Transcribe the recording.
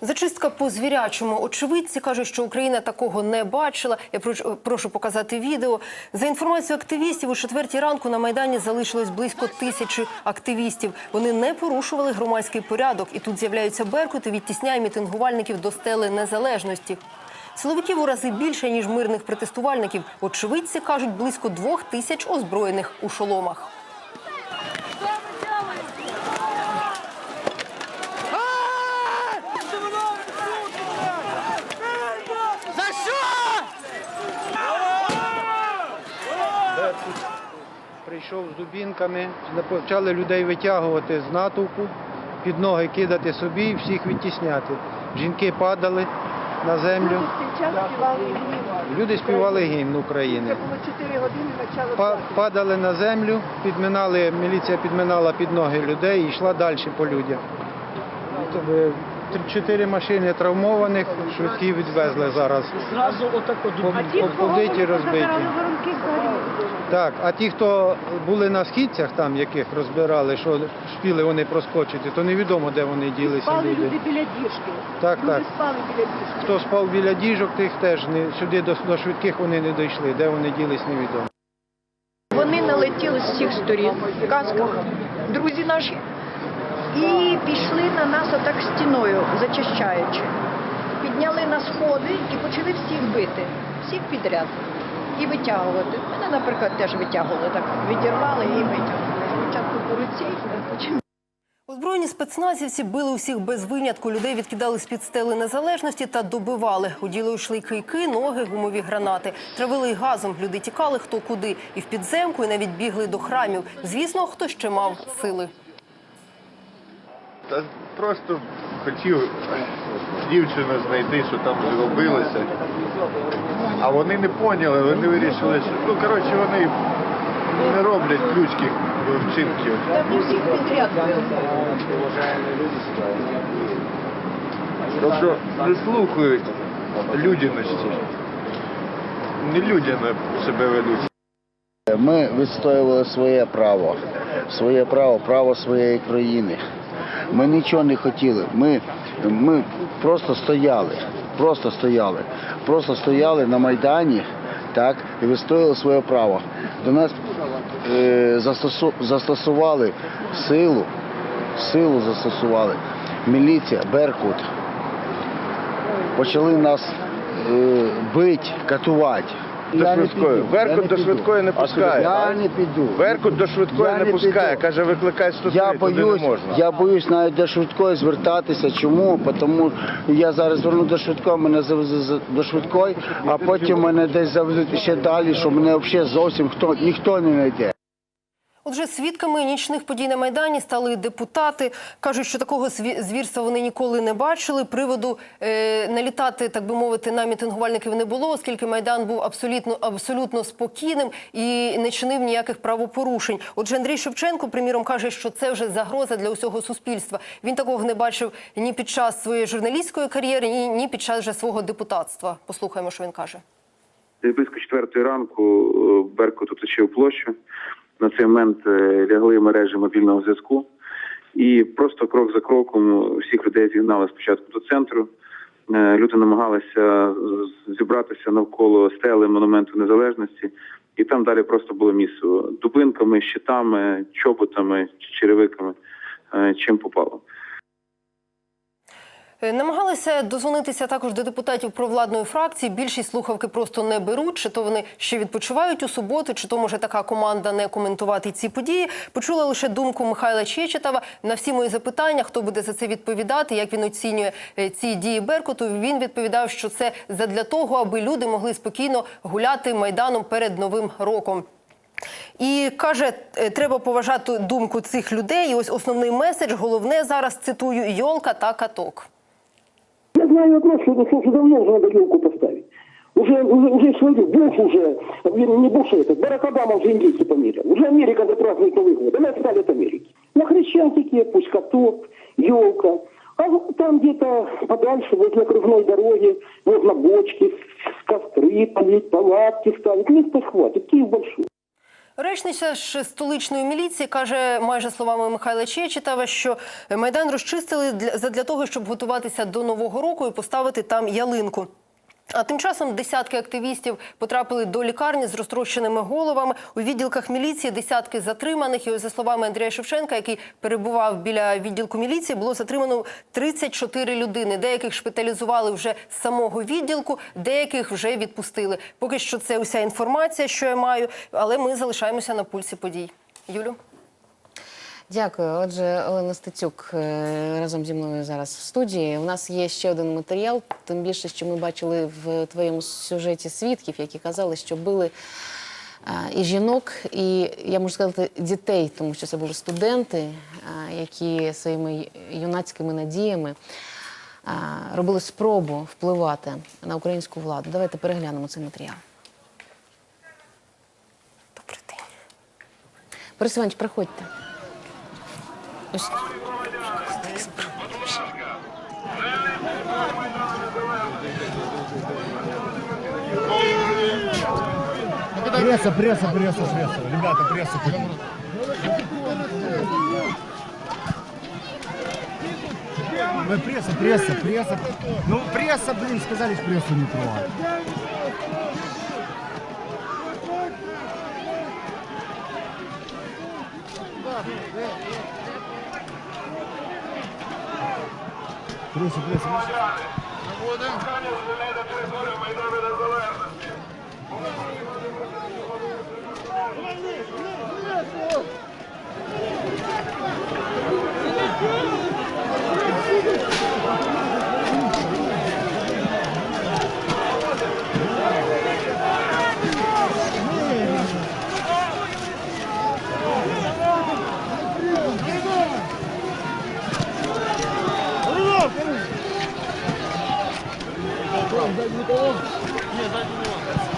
Зачистка по звірячому. Очевидці кажуть, що Україна такого не бачила. Я прошу показати відео. За інформацією активістів, у четвертій ранку на майдані залишилось близько тисячі активістів. Вони не порушували громадський порядок, і тут з'являються беркути, відтісняє мітингувальників до стели незалежності. Силовиків у рази більше ніж мирних протестувальників. Очевидці кажуть, близько двох тисяч озброєних у шоломах. Дубінками, почали людей витягувати з натовпу, під ноги кидати собі і всіх відтісняти. Жінки падали на землю. Люди співали гімн України. Було 4 години начало Падали на землю, підминали, міліція підминала під ноги людей і йшла далі по людях. Тобто, Чотири машини травмованих, швидкі відвезли зараз. Побиті, розбиті. Так, а ті, хто були на східцях, там яких розбирали, що спіли вони проскочити, то невідомо, де вони ділися Спали люди. люди біля діжки. Так, люди так. спали біля діжки. Хто спав біля діжок, тих теж не сюди до, до швидких вони не дійшли. Де вони ділись, невідомо. Вони налетіли з всіх сторін в касках, друзі наші, і пішли на нас отак стіною, зачищаючи. Підняли на сходи і почали всіх бити, всіх підряд. І витягувати. Мене, наприклад, теж витягували, так відірвали і витягнули. Спочатку по руці, потім Озброєні спецназівці били усіх без винятку. Людей відкидали з-під стели незалежності та добивали. У діло йшли кийки, ноги, гумові гранати. Травили й газом. Люди тікали хто куди. І в підземку, і навіть бігли до храмів. Звісно, хто ще мав сили. Та просто хотів дівчину знайти, що там зробилося. А вони не поняли, вони вирішили, що ну коротше вони не роблять людських вчинків. там всіх підряд. Тобто не слухають людяності. Не людяно себе ведуть. Ми відстоювали своє право, своє право, право своєї країни. Ми нічого не хотіли. Ми, ми просто стояли, просто стояли, просто стояли на Майдані, так, і відстояли своє право. До нас е, застосу, застосували силу, силу застосували. Міліція, Беркут. Почали нас е, бити, катувати. До Я не швидкої. піду, не до піду. швидкої не пускає. Я не піду. Беркут до швидкої Я не не пускає, піду. каже, викликай 103, Я туди боюсь, не можна. я боюсь навіть до швидкої звертатися. Чому? Тому я зараз зверну до швидкої, мене завезуть за- до швидкої, а потім мене десь завезуть ще далі, що мене взагалі зовсім хто ніхто не знайде. Отже, свідками нічних подій на Майдані стали депутати. Кажуть, що такого зві- звірства вони ніколи не бачили. Приводу е, налітати, так би мовити, на мітингувальників не було, оскільки Майдан був абсолютно, абсолютно спокійним і не чинив ніяких правопорушень. Отже, Андрій Шевченко, приміром, каже, що це вже загроза для усього суспільства. Він такого не бачив ні під час своєї журналістської кар'єри, ні, ні під час вже свого депутатства. Послухаємо, що він каже. Близько четвертої ранку е, Беркут оточив площу. На цей момент е, лягли мережі мобільного зв'язку. І просто крок за кроком всіх людей зігнали спочатку до центру. Е, Люди намагалися зібратися навколо стели монументу незалежності, і там далі просто було місце дубинками, щитами, чоботами, черевиками, е, чим попало. Е, Намагалися дозвонитися також до депутатів провладної фракції. Більшість слухавки просто не беруть, чи то вони ще відпочивають у суботу, чи то може така команда не коментувати ці події. Почула лише думку Михайла Чечетова. На всі мої запитання, хто буде за це відповідати, як він оцінює е, ці дії Беркуту. Він відповідав, що це задля того, аби люди могли спокійно гуляти майданом перед новим роком. І каже, е, треба поважати думку цих людей. І ось основний меседж, головне зараз цитую йолка та каток. Знаю вопрос, что, что, что давно уже надо елку поставить. Уже, уже, уже свою, Буш уже, не не Буш этот, Барак Обама уже индейцы померил. Уже Америка запразднует Новый год. Она отстали от Америки. На Хрещатике пусть каток, елка. А там где-то подальше, возле окружной дороги, можно бочки, костры полить, палатки ставить. Места хватит, Киев большой. Речниця ж столичної міліції каже, майже словами Михайла Чечетава, що майдан розчистили для задля того, щоб готуватися до нового року і поставити там ялинку. А тим часом десятки активістів потрапили до лікарні з розтрощеними головами. У відділках міліції десятки затриманих. І ось за словами Андрія Шевченка, який перебував біля відділку міліції, було затримано 34 людини. Деяких шпиталізували вже з самого відділку, деяких вже відпустили. Поки що це уся інформація, що я маю, але ми залишаємося на пульсі подій. Юлю. Дякую. Отже, Олена Стецюк е, разом зі мною зараз в студії. У нас є ще один матеріал, тим більше, що ми бачили в твоєму сюжеті свідків, які казали, що били е, і жінок, і я можу сказати дітей, тому що це були студенти, е, які своїми юнацькими надіями робили спробу впливати на українську владу. Давайте переглянемо цей матеріал. Добрий день. Борис Іванович, приходьте. Ось Пресса, пресса, пресса, пресса. Ребята, пресса. Ой, пресса, пресса, пресса. Ну, пресса, блин, сказали, прессу не трогать. Друзі, друзі. Майдану 这多你也在这里